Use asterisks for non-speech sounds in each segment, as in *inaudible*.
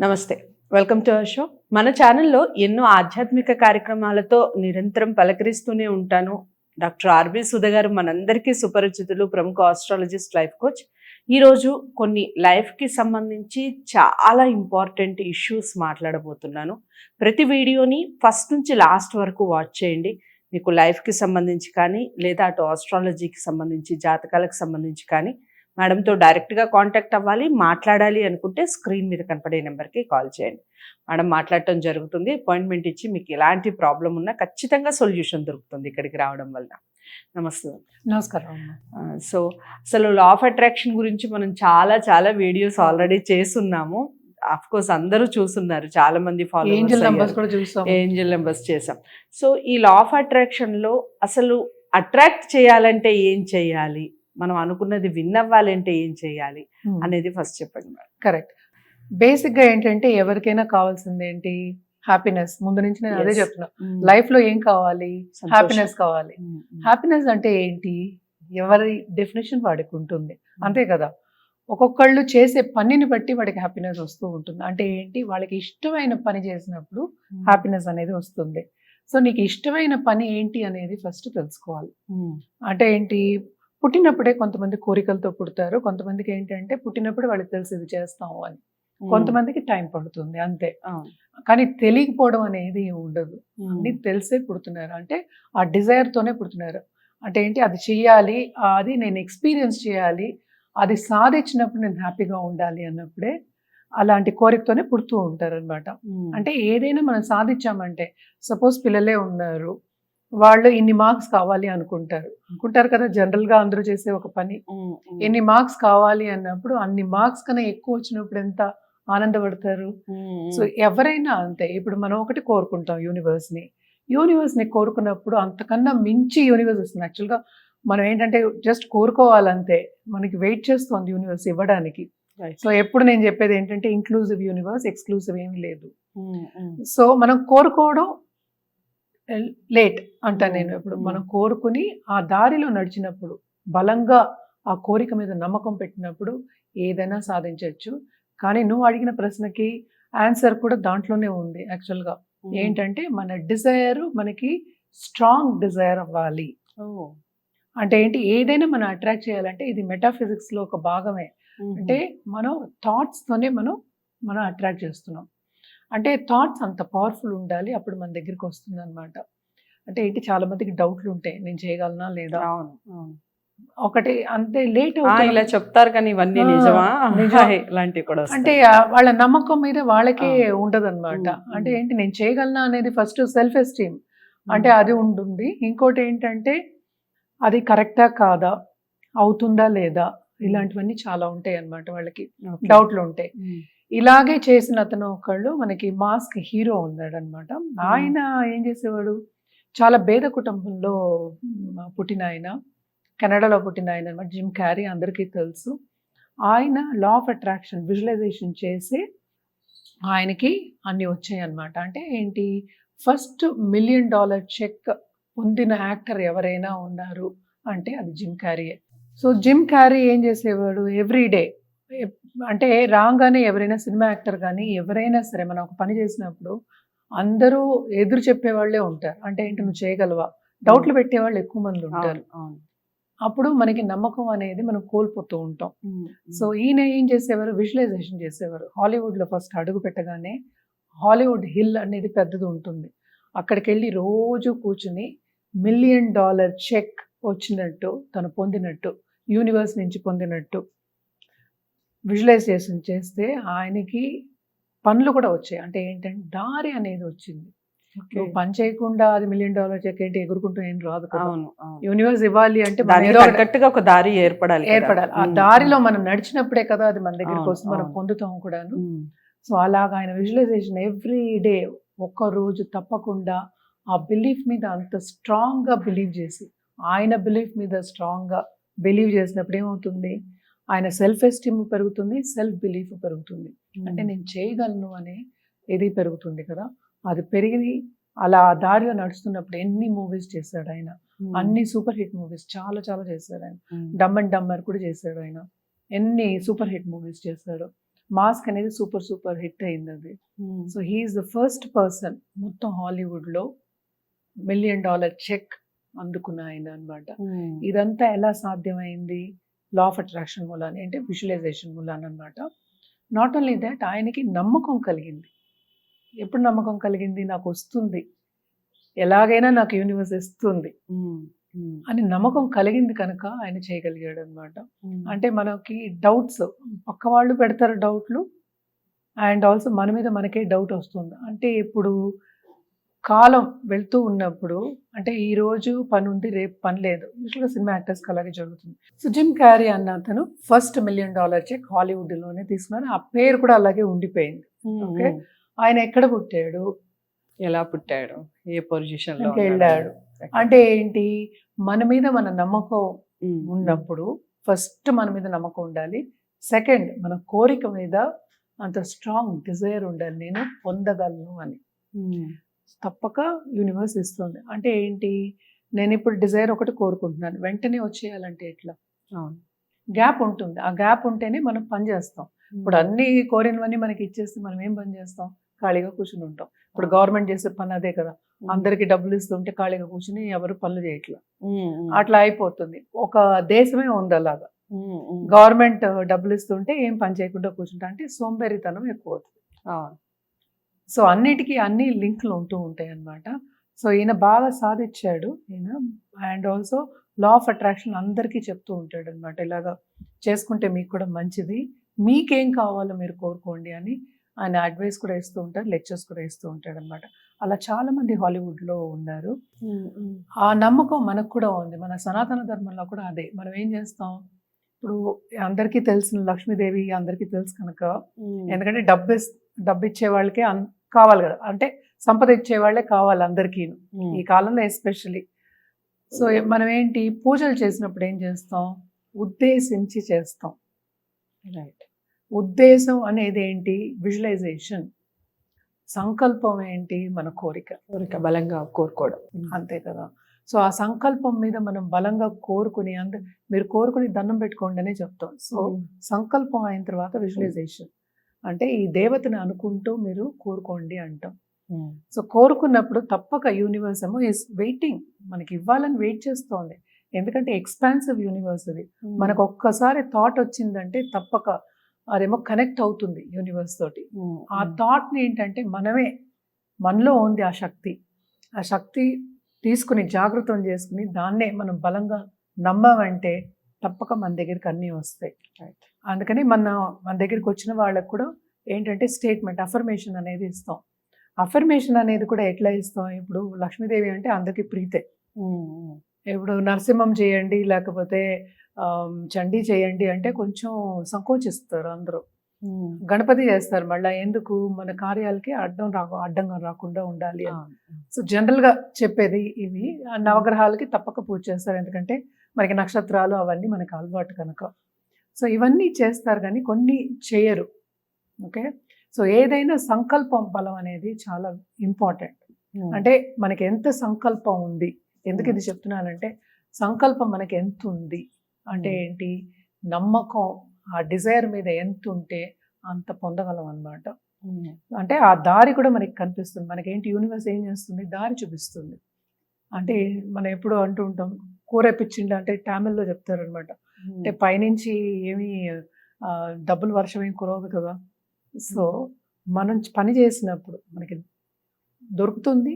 నమస్తే. Welcome to our show మన ఛానల్లో ఎన్నో ఆధ్యాత్మిక కార్యక్రమాలతో నిరంతరం పలకరిస్తూనే ఉంటాను డాక్టర్ ఆర్బి సుధ గారు మనందరికీ సుపరిచితులు ప్రముఖ ఆస్ట్రాలజిస్ట్ లైఫ్ కోచ్ ఈరోజు కొన్ని లైఫ్కి సంబంధించి చాలా ఇంపార్టెంట్ ఇష్యూస్ మాట్లాడబోతున్నాను. ప్రతి వీడియోని ఫస్ట్ నుంచి లాస్ట్ వరకు వాచ్ చేయండి. మీకు లైఫ్కి సంబంధించి కానీ లేదా అటు ఆస్ట్రాలజీకి సంబంధించి జాతకాలకు సంబంధించి కానీ మేడంతో డైరెక్ట్గా కాంటాక్ట్ అవ్వాలి మాట్లాడాలి అనుకుంటే స్క్రీన్ మీద కనపడే నెంబర్కి కాల్ చేయండి. మేడం మాట్లాడటం జరుగుతుంది అపాయింట్మెంట్ ఇచ్చి మీకు ఎలాంటి ప్రాబ్లం ఉన్నా ఖచ్చితంగా సొల్యూషన్ దొరుకుతుంది ఇక్కడికి రావడం వల్ల. నమస్తే. నమస్కారం. సో అసలు లా ఆఫ్ అట్రాక్షన్ గురించి మనం చాలా చాలా వీడియోస్ ఆల్రెడీ చేస్తున్నాము. అఫ్ కోర్స్ అందరూ చూస్తున్నారు చాలా మంది angel numbers follow angel numbers చేసాం సో ఈ లా ఆఫ్ అట్రాక్షన్లో అసలు అట్రాక్ట్ చేయాలంటే ఏం చేయాలి? మనం అనుకున్నది విన్ అవ్వాలంటే ఏం చేయాలి అనేది ఫస్ట్ చెప్పండి మేడం. కరెక్ట్ బేసిక్గా ఏంటంటే ఎవరికైనా కావాల్సింది ఏంటి? హ్యాపీనెస్ ముందు నుంచి నేను అదే. చెప్తున్నా. లైఫ్లో ఏం కావాలి. హ్యాపీనెస్ కావాలి. హ్యాపీనెస్ అంటే ఏంటి? ఎవరి డెఫినేషన్ వాడికి ఉంటుంది. అంతే కదా? ఒక్కొక్కళ్ళు చేసే పనిని బట్టి వాడికి హ్యాపీనెస్ వస్తూ ఉంటుంది. అంటే ఏంటి? వాళ్ళకి ఇష్టమైన పని చేసినప్పుడు హ్యాపీనెస్ అనేది వస్తుంది. సో నీకు ఇష్టమైన పని ఏంటి అనేది ఫస్ట్ తెలుసుకోవాలి. అంటే ఏంటి? పుట్టినప్పుడే కొంతమంది కోరికలతో పుడతారు. కొంతమందికి ఏంటంటే పుట్టినప్పుడు వాళ్ళకి తెలిసి ఇది చేస్తాము అని. కొంతమందికి టైం పడుతుంది అంతే. కానీ తెలియకపోవడం అనేది ఉండదు. అన్ని తెలిసే పుడుతున్నారు. అంటే ఆ desire తోనే పుడుతున్నారు. అంటే ఏంటి? అది చెయ్యాలి. ఆ అది నేను ఎక్స్పీరియన్స్ చేయాలి. అది సాధించినప్పుడు నేను హ్యాపీగా ఉండాలి అన్నప్పుడే అలాంటి కోరికతోనే పుడుతూ ఉంటారు అనమాట అంటే ఏదైనా మనం సాధించామంటే సపోజ్ పిల్లలే ఉన్నారు. వాళ్ళు ఇన్ని మార్క్స్ కావాలి అనుకుంటారు. అనుకుంటారు కదా జనరల్గా అందరూ చేసే ఒక పని. ఎన్ని మార్క్స్ కావాలి అన్నప్పుడు అన్ని మార్క్స్ కన్నా ఎక్కువ వచ్చినప్పుడు ఎంత ఆనందపడతారు? సో ఎవరైనా అంతే. ఇప్పుడు మనం ఒకటి కోరుకుంటాం యూనివర్స్ని యూనివర్స్ని కోరుకున్నప్పుడు అంతకన్నా మించి యూనివర్స్ వస్తుంది. యాక్చువల్గా మనం ఏంటంటే జస్ట్ కోరుకోవాలంతే. మనకి వెయిట్ చేస్తుంది యూనివర్స్ ఇవ్వడానికి. సో ఎప్పుడు నేను చెప్పేది ఏంటంటే ఇంక్లూజివ్ యూనివర్స్ ఎక్స్క్లూజివ్ ఏమీ లేదు. సో మనం కోరుకోవడం లేట్ అంటా నేను ఇప్పుడు. మనం కోరుకుని ఆ దారిలో నడిచినప్పుడు బలంగా ఆ కోరిక మీద నమ్మకం పెట్టినప్పుడు ఏదైనా సాధించవచ్చు కానీ నువ్వు అడిగిన ప్రశ్నకి ఆన్సర్ కూడా దాంట్లోనే ఉంది యాక్చువల్గా. ఏంటంటే మన డిజైర్ మనకి స్ట్రాంగ్ డిజైర్ అవ్వాలి. అంటే ఏంటి? ఏదైనా మనం అట్రాక్ట్ చేయాలంటే ఇది మెటాఫిజిక్స్లో ఒక భాగమే. అంటే మనం థాట్స్ తోనే మనం మనం అట్రాక్ట్ చేస్తున్నాం. అంటే థాట్స్ అంత పవర్ఫుల్ ఉండాలి అప్పుడు మన దగ్గరికి వస్తుంది అనమాట అంటే ఏంటి చాలా మందికి డౌట్లు ఉంటాయి నేను చేయగలనా లేదా? అవును. ఒకటి అంతే లేట్ ఇలా చెప్తారు కానీ ఇవన్నీ నిజమా? నిజం. *laughs* ఇలాంటివి కూడా. అంటే వాళ్ళ నమ్మకం మీద వాళ్ళకే. ఉండదు అనమాట అంటే. ఏంటి నేను చేయగలనా అనేది ఫస్ట్ సెల్ఫ్ ఎస్టీమ్ అంటే అది ఉంటుంది. ఇంకోటి ఏంటంటే అది కరెక్టా కాదా? అవుతుందా లేదా? ఇలాంటివన్నీ చాలా ఉంటాయి అన్నమాట వాళ్ళకి. డౌట్లు ఉంటాయి. ఇలాగే చేసిన అతను ఒకళ్ళు మనకి మాస్క్ హీరో ఉన్నాడు అనమాట ఆయన ఏం చేసేవాడు? చాలా పేద కుటుంబంలో పుట్టిన ఆయన. కెనడాలో పుట్టిన ఆయన అనమాట జిమ్ క్యారీ అందరికీ తెలుసు. ఆయన లా ఆఫ్ అట్రాక్షన్ విజువలైజేషన్ చేసి ఆయనకి అన్ని వచ్చాయి అనమాట అంటే ఏంటి? ఫస్ట్ మిలియన్ డాలర్ చెక్ పొందిన యాక్టర్ ఎవరైనా ఉన్నారు అంటే అది జిమ్ క్యారీయే. సో జిమ్ క్యారీ ఏం చేసేవాడు? ఎవ్రీ డే అంటే రాగానే ఎవరైనా సినిమా యాక్టర్ కానీ ఎవరైనా సరే మనం ఒక పని చేసినప్పుడు అందరూ ఎదురు చెప్పేవాళ్ళే ఉంటారు. అంటే ఏంటి నువ్వు చేయగలవా? డౌట్లు పెట్టేవాళ్ళు ఎక్కువ మంది ఉంటారు. అప్పుడు మనకి నమ్మకం అనేది మనం కోల్పోతూ ఉంటాం. సో ఈయన ఏం చేసేవారు? విజువలైజేషన్ చేసేవారు. హాలీవుడ్లో ఫస్ట్ అడుగు పెట్టగానే హాలీవుడ్ హిల్ అనేది పెద్దది ఉంటుంది. అక్కడికి వెళ్ళి రోజు కూర్చుని మిలియన్ డాలర్ చెక్ వచ్చినట్టు తను పొందినట్టు యూనివర్స్ నుంచి పొందినట్టు విజువలైజేషన్ చేస్తే ఆయనకి పనులు కూడా వచ్చాయి అంటే ఏంటంటే దారి అనేది వచ్చింది. నువ్వు పని చేయకుండా అది మిలియన్ డాలర్ చెక్ ఏంటి ఎగురుకుంటూ ఏం రాదు. యూనివర్స్ ఇవ్వాలి అంటే తగ్గట్టుగా ఒక దారి ఏర్పడాలి. ఏర్పడాలి ఆ దారిలో మనం నడిచినప్పుడే కదా అది మన దగ్గరికి వస్తుంది మనం. పొందుతాం కూడాను ఉమ్, సో అలాగా ఆయన విజువలైజేషన్ ఎవ్రీ డే ఒక్క రోజు తప్పకుండా ఆ బిలీఫ్ మీద అంత స్ట్రాంగ్గా బిలీవ్ చేసి ఆయన బిలీఫ్ మీద స్ట్రాంగ్గా బిలీవ్ చేసినప్పుడు ఏమవుతుంది ఆయన సెల్ఫ్ ఎస్టీమ్ పెరుగుతుంది సెల్ఫ్ బిలీఫ్ పెరుగుతుంది. అంటే నేను చేయగలను అనే ఇది పెరుగుతుంది కదా. అది పెరిగి అలా ఆ దారిలో నడుస్తున్నప్పుడు ఎన్ని మూవీస్ చేశాడు ఆయన. ఉమ్, అన్ని సూపర్ హిట్ మూవీస్ చాలా చాలా చేశాడు ఆయన. డమ్ అండ్ డమ్మర్ కూడా చేశాడు ఆయన. ఎన్ని సూపర్ హిట్ మూవీస్ చేశాడు. మాస్క్ అనేది సూపర్ సూపర్ హిట్ అయింది అది. So he is the first person మొత్తం హాలీవుడ్లో మిలియన్ డాలర్ చెక్ అందుకున్న ఆయన అనమాట ఇదంతా ఎలా సాధ్యమైంది? లా ఆఫ్ అట్రాక్షన్ మూలాన అంటే విజువలైజేషన్ మూలాన అనమాట నాట్ ఓన్లీ దాట్ ఆయనకి నమ్మకం కలిగింది. ఎప్పుడు నమ్మకం కలిగింది? నాకు వస్తుంది. ఎలాగైనా నాకు యూనివర్స్ ఇస్తుంది. అని నమ్మకం కలిగింది కనుక ఆయన చేయగలిగాడు అనమాట అంటే మనకి డౌట్స్ పక్క వాళ్ళు పెడతారు డౌట్లు అండ్ ఆల్సో మన మీద మనకే డౌట్ వస్తుంది. అంటే ఇప్పుడు కాలం వెళ్తూ ఉన్నప్పుడు అంటే ఈ రోజు పని ఉంది రేపు పని లేదు. యూజువల్గా సినిమా యాక్టర్స్కి అలాగే జరుగుతుంది. సో జిమ్ క్యారీ అన్న అతను ఫస్ట్ మిలియన్ డాలర్ చెక్ హాలీవుడ్లోనే తీసుకున్నారు ఆ పేరు కూడా అలాగే ఉండిపోయింది. Okay. ఆయన ఎక్కడ పుట్టాడు? ఎలా పుట్టాడు? ఏ పొజిషన్లో ఇంకా వెళ్ళాడు. అంటే ఏంటి? మన మీద మన నమ్మకం ఉన్నప్పుడు ఫస్ట్ మన మీద నమ్మకం ఉండాలి. సెకండ్ మన కోరిక మీద అంత స్ట్రాంగ్ డిజైర్ ఉండాలి. నేను పొందగలను అని. తప్పక యూనివర్స్ ఇస్తుంది. అంటే ఏంటి? నేను ఇప్పుడు డిజైర్ ఒకటి కోరుకుంటున్నాను. వెంటనే వచ్చేయాలంటే ఎట్లా. గ్యాప్ ఉంటుంది. ఆ గ్యాప్ ఉంటేనే మనం పని చేస్తాం. ఇప్పుడు అన్ని కోరినవన్నీ మనకి ఇచ్చేస్తే మనం ఏం పని చేస్తాం? ఖాళీగా కూర్చుని ఉంటాం. ఇప్పుడు గవర్నమెంట్ చేసే పని అదే కదా. అందరికి డబ్బులు ఇస్తుంటే ఖాళీగా కూర్చుని ఎవరు పనులు చేయట్లా. అట్లా అయిపోతుంది. ఒక దేశమే ఉంది అలాగా. గవర్నమెంట్ డబ్బులు ఇస్తుంటే ఏం పని చేయకుండా కూర్చుంటా అంటే సోంబేరితనం ఎక్కువ అవుతుంది. సో అన్నిటికీ అన్ని లింక్లు ఉంటూ ఉంటాయి అన్నమాట సో ఈయన బాగా సాధించాడు. ఈయన and also law of attraction అందరికీ చెప్తూ ఉంటాడు అనమాట ఇలాగా చేసుకుంటే మీకు కూడా మంచిది. మీకేం కావాలో మీరు కోరుకోండి అని ఆయన అడ్వైస్ కూడా ఇస్తూ ఉంటారు లెక్చర్స్ కూడా ఇస్తూ ఉంటాడు అనమాట అలా చాలా మంది హాలీవుడ్లో ఉన్నారు. ఆ నమ్మకం మనకు కూడా ఉంది. మన సనాతన ధర్మంలో కూడా అదే. మనం ఏం చేస్తాం? ఇప్పుడు అందరికీ తెలిసిన లక్ష్మీదేవి అందరికీ తెలుసు కనుక. ఎందుకంటే డబ్బు డబ్బు ఇచ్చే వాళ్ళకే కావాలి కదా. అంటే సంపద ఇచ్చే వాళ్ళే కావాలి అందరికీ ఈ కాలంలో ఎస్పెషల్లీ. సో మనం ఏంటి పూజలు చేసినప్పుడు ఏం చేస్తాం? ఉద్దేశించి చేస్తాం. రైట్. ఉద్దేశం అనేది ఏంటి? విజువలైజేషన్. సంకల్పం ఏంటి? మన కోరిక. కోరిక బలంగా కోరుకోవడం. అంతే కదా. సో ఆ సంకల్పం మీద మనం బలంగా కోరుకుని అంద మీరు కోరుకుని దండం పెట్టుకోండి అనే చెప్తాం. సో సంకల్పం అయిన తర్వాత విజువలైజేషన్. అంటే ఈ దేవతని అనుకుంటూ మీరు కోరుకోండి అంటాం. సో కోరుకున్నప్పుడు తప్పక యూనివర్స్ ఏమో ఇస్ వెయిటింగ్ మనకి ఇవ్వాలని వెయిట్ చేస్తోంది. ఎందుకంటే ఎక్స్పాన్సివ్ యూనివర్స్ అది మనకు ఒక్కసారి థాట్ వచ్చిందంటే తప్పక అదేమో కనెక్ట్ అవుతుంది యూనివర్స్ తోటి. ఆ థాట్ని ఏంటంటే మనమే మనలో ఉంది ఆ శక్తి. ఆ శక్తి తీసుకుని జాగృతం చేసుకుని దాన్నే మనం బలంగా నమ్మామంటే తప్పక మన దగ్గరికి అన్నీ వస్తాయి. అందుకని మన మన దగ్గరికి వచ్చిన వాళ్ళకు కూడా ఏంటంటే స్టేట్మెంట్ అఫర్మేషన్ అనేది ఇస్తాం. అఫర్మేషన్ అనేది కూడా ఎట్లా ఇస్తాం? ఇప్పుడు లక్ష్మీదేవి అంటే అందరికీ ప్రీతే. ఇప్పుడు నరసింహం చేయండి లేకపోతే చండీ చేయండి అంటే కొంచెం సంకోచిస్తారు అందరూ. గణపతి చేస్తారు మళ్ళీ ఎందుకు? మన కార్యాలకి అడ్డం రా అడ్డంగా రాకుండా ఉండాలి సో జనరల్గా చెప్పేది ఇవి. నవగ్రహాలకి తప్పక పూజ చేస్తారు. ఎందుకంటే మనకి నక్షత్రాలు అవన్నీ మనకి అలవాటు కనుక. సో ఇవన్నీ చేస్తారు కానీ కొన్ని చేయరు. ఓకే? సో ఏదైనా సంకల్పం బలం అనేది చాలా ఇంపార్టెంట్. అంటే మనకి ఎంత సంకల్పం ఉంది? ఎందుకు ఇది చెప్తున్నానంటే సంకల్పం మనకి ఎంత ఉంది? అంటే Hmm. ఏంటి? నమ్మకం ఆ డిజైర్ మీద ఎంత ఉంటే అంత పొందగలం అన్నమాట. అంటే ఆ దారి కూడా మనకి కనిపిస్తుంది. మనకేంటి యూనివర్స్ ఏం చేస్తుంది? దారి చూపిస్తుంది. అంటే మనం ఎప్పుడు అంటూ ఉంటాం కూర పిచ్చిండి అంటే టామిల్లో చెప్తారనమాట అంటే పైనుంచి ఏమీ డబ్బులు వర్షం ఏం కురవదు కదా. సో మనం పని చేసినప్పుడు మనకి దొరుకుతుంది.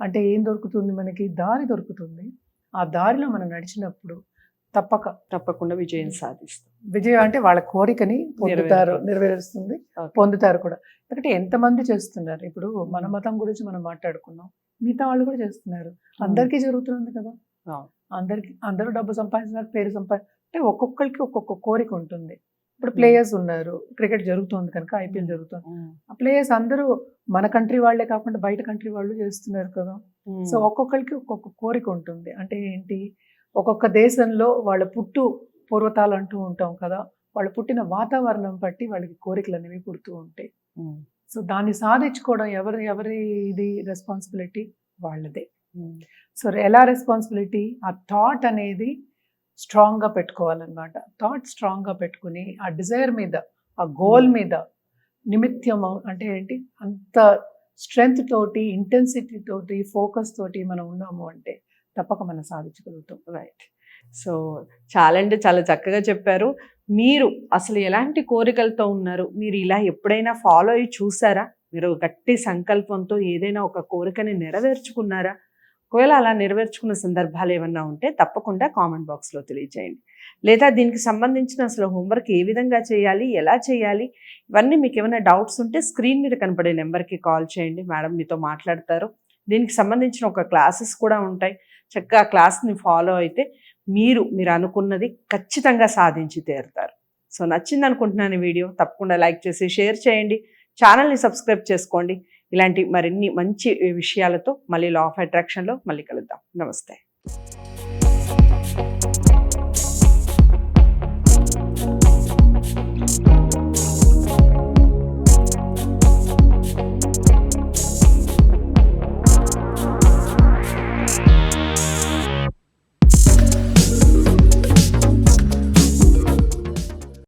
అంటే ఏం దొరుకుతుంది మనకి? దారి దొరుకుతుంది. ఆ దారిలో మనం నడిచినప్పుడు తప్పక తప్పకుండా విజయం సాధిస్తాం. విజయం అంటే వాళ్ళ కోరికని పొందుతారు. నెరవేరుస్తుంది. పొందుతారు కూడా. ఎందుకంటే ఎంతమంది చేస్తున్నారు? ఇప్పుడు మన మతం గురించి మనం మాట్లాడుకున్నాం. మిగతా వాళ్ళు కూడా చేస్తున్నారు. అందరికీ జరుగుతుంది కదా. అందరికి అందరూ డబ్బు సంపాదిస్తున్నారు పేరు సంపా అంటే ఒక్కొక్కరికి ఒక్కొక్క కోరిక ఉంటుంది. ఇప్పుడు ప్లేయర్స్ ఉన్నారు క్రికెట్ జరుగుతుంది కనుక ఐపీఎల్ జరుగుతుంది. ఆ ప్లేయర్స్ అందరూ మన కంట్రీ వాళ్ళే కాకుండా బయట కంట్రీ వాళ్ళు చేస్తున్నారు కదా. సో ఒక్కొక్కరికి ఒక్కొక్క కోరిక ఉంటుంది. అంటే ఏంటి? ఒక్కొక్క దేశంలో వాళ్ళ పుట్టు పూర్వతాలు అంటూ ఉంటాం కదా. వాళ్ళు పుట్టిన వాతావరణం బట్టి వాళ్ళకి కోరికలు అనేవి పుడుతూ ఉంటాయి. సో దాన్ని సాధించుకోవడం ఎవరి ఎవరి ఇది రెస్పాన్సిబిలిటీ వాళ్ళదే. సో ఎలా రెస్పాన్సిబిలిటీ ఆ థాట్ అనేది స్ట్రాంగ్గా పెట్టుకోవాలన్నమాట. థాట్ స్ట్రాంగ్గా పెట్టుకుని ఆ డిజైర్ మీద ఆ గోల్ మీద నిమిత్యం అంటే ఏంటి? అంత స్ట్రెంగ్త్ తోటి ఇంటెన్సిటీ తోటి ఫోకస్ తోటి మనం ఉన్నాము అంటే తప్పక మనం సాధించగలుగుతాం. రైట్ సో చాలా అంటే చాలా చక్కగా చెప్పారు. మీరు అసలు ఎలాంటి కోరికలతో ఉన్నారు? మీరు ఇలా ఎప్పుడైనా ఫాలో అయ్యి చూసారా? మీరు గట్టి సంకల్పంతో ఏదైనా ఒక కోరికని నెరవేర్చుకున్నారా? ఒకవేళ అలా నెరవేర్చుకున్న సందర్భాలు ఏమన్నా ఉంటే తప్పకుండా కామెంట్ బాక్స్లో తెలియజేయండి. లేదా దీనికి సంబంధించిన అసలు హోంవర్క్ ఏ విధంగా చేయాలి ఎలా చేయాలి ఇవన్నీ మీకు ఏమైనా డౌట్స్ ఉంటే స్క్రీన్ మీద కనపడే నెంబర్కి కాల్ చేయండి. మేడం మీతో మాట్లాడతారు. దీనికి సంబంధించిన ఒక క్లాసెస్ కూడా ఉంటాయి. చక్కగా ఆ క్లాస్ని ఫాలో అయితే మీరు మీరు అనుకున్నది ఖచ్చితంగా సాధించి తీరుతారు. సో నచ్చింది అనుకుంటున్నాను వీడియో. తప్పకుండా లైక్ చేసి షేర్ చేయండి. ఛానల్ని సబ్స్క్రైబ్ చేసుకోండి. ఇలాంటి మరిన్ని మంచి విషయాలతో మళ్ళీ లా ఆఫ్ అట్రాక్షన్లో మళ్ళీ కలుద్దాం. నమస్తే.